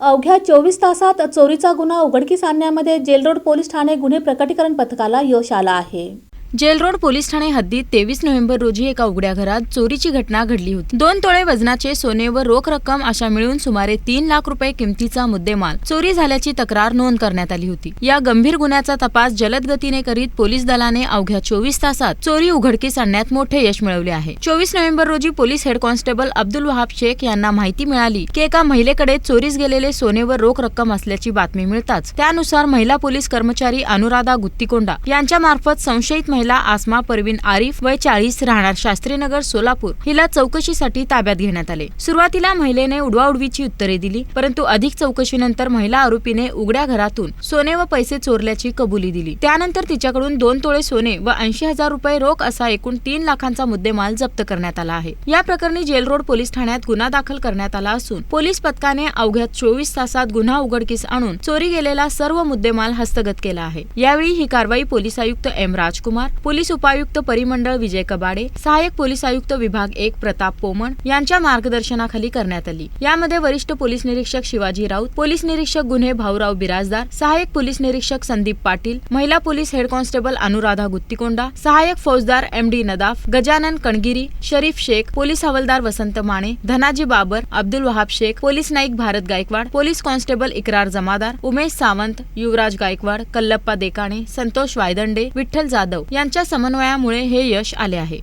अवघ्या चोवीस तासात चोरीचा गुन्हा उघडकीस आणण्यामध्ये जेलरोड पोलीस ठाणे गुन्हे प्रकटीकरण पथकाला यश आलं आहे. जेलरोड पोलीस ठाणे हद्दीत तेवीस नोव्हेंबर रोजी एका उघड्या घरात चोरीची घटना घडली होती. दोन तोळे वजनाचे सोने व रोख रक्कम अशा मिळून सुमारे तीन लाख रुपये किमतीचा मुद्देमाल चोरी झाल्याची तक्रार नोंद करण्यात आली होती. या गंभीर गुन्ह्याचा तपास जलद गतीने करीत पोलीस दलाने अवघ्या चोवीस तासात चोरी उघडकीस आणण्यात मोठे यश मिळवले आहे. चोवीस नोव्हेंबर रोजी police head constable Abdul Wahab Shaikh यांना माहिती मिळाली की एका महिलेकडे चोरीस गेलेले सोने व रोख रक्कम असल्याची बातमी मिळताच त्यानुसार महिला पोलीस कर्मचारी अनुराधा गुत्तीकोंडा यांच्या मार्फत संशयित महिला आसमा परवीन आरिफ वय चाळीस राहणार शास्त्रीनगर सोलापूर. हिला चौकशीसाठी ताब्यात घेण्यात आले. सुरुवातीला महिलेने उडवाउडवीची उत्तरे दिली परंतु अधिक चौकशीनंतर महिला आरोपीने उघड्या घरातून सोने व पैसे चोरल्याची कबुली दिली. त्यानंतर तिच्याकडून दोन तोळे सोने व ऐंशी हजार रुपये रोख असा एकूण तीन लाखांचा मुद्देमाल जप्त करण्यात आला आहे. या प्रकरणी जेल रोड पोलीस ठाण्यात गुन्हा दाखल करण्यात आला असून पोलीस पथकाने अवघ्या चोवीस तासात गुन्हा उघडकीस आणून चोरी गेलेला सर्व मुद्देमाल हस्तगत केला आहे. यावेळी ही कारवाई पोलीस आयुक्त एम राजकुमार पोलीस उपायुक्त परिमंडळ विजय कबाडे सहाय्यक पोलीस आयुक्त विभाग एक प्रताप पोमण यांच्या मार्गदर्शनाखाली करण्यात आली. यामध्ये वरिष्ठ पोलीस निरीक्षक शिवाजी राऊत पोलीस निरीक्षक गुन्हे भाऊराव बिराजदार सहाय्यक पोलीस निरीक्षक संदीप पाटील महिला police head constable Anuradha Guttikonda सहाय्यक फौजदार M D Nadaf Gajanan Kanagiri Sharif Shaikh police हवालदार Vasant Mane Dhanaji Babar Abdul Wahab Shaikh police Naik Bharat Gaikwad police constable Ikrar Jamadar Umesh Sawant युवराज गायकवाड कल्लप्पा देकाणे संतोष वायदंडे विठ्ठल जाधव यांच्या समन्वयामुळे हे यश आले आहे.